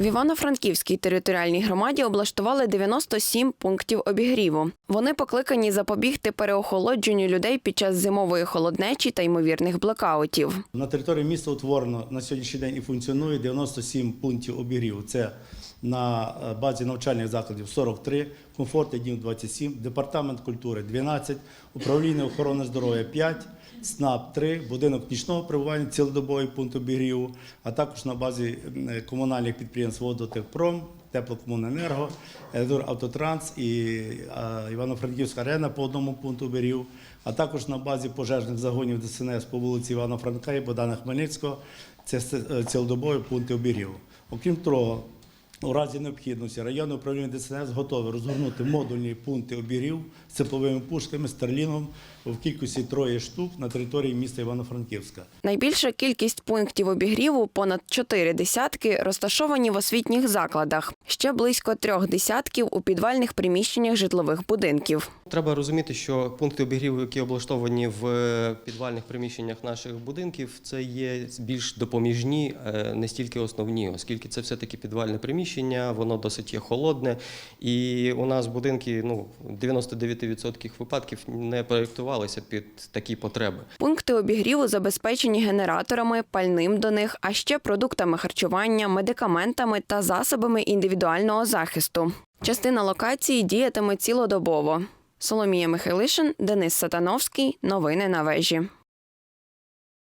В Івано-Франківській територіальній громаді облаштували 97 пунктів обігріву. Вони покликані запобігти переохолодженню людей під час зимової холоднечі та ймовірних блекаутів. На території міста утворено на сьогоднішній день і функціонує 97 пунктів обігріву. Це на е, базі навчальних закладів 43, комфортний дім 27, департамент культури 12, управління охорони здоров'я 5, СНАП 3, будинок нічного перебування, цілодобовий пункт обігріву, а також на базі е, комунальних підприємств «Водотехпром», Теплокомуненерго, Автотранс і Івано-Франківська арена по одному пункту обігріву, а також на базі пожежних загонів ДСНС по вулиці Івана Франка і Богдана Хмельницького. Це е, цілодобові пункти обігріву. Окрім того, у разі необхідності районне управління ДСНС готове розгорнути модульні пункти обігрів з тепловими пушками Старліном в кількості троє штук на території міста Івано-Франківська. Найбільша кількість пунктів обігріву понад чотири десятки розташовані в освітніх закладах. Ще близько трьох десятків у підвальних приміщеннях житлових будинків. Треба розуміти, що пункти обігріву, які облаштовані в підвальних приміщеннях наших будинків, це є більш допоміжні, е, не стільки основні, оскільки це все-таки підвальне приміщення, воно досить є холодне. І у нас будинки ну, в 99% випадків не проєктувалися під такі потреби. Пункти обігріву забезпечені генераторами, пальним до них, а ще продуктами харчування, медикаментами та засобами індивідуального захисту. Частина локації діятиме цілодобово. Соломія Михайлишин, Денис Сатановський. Новини на вежі.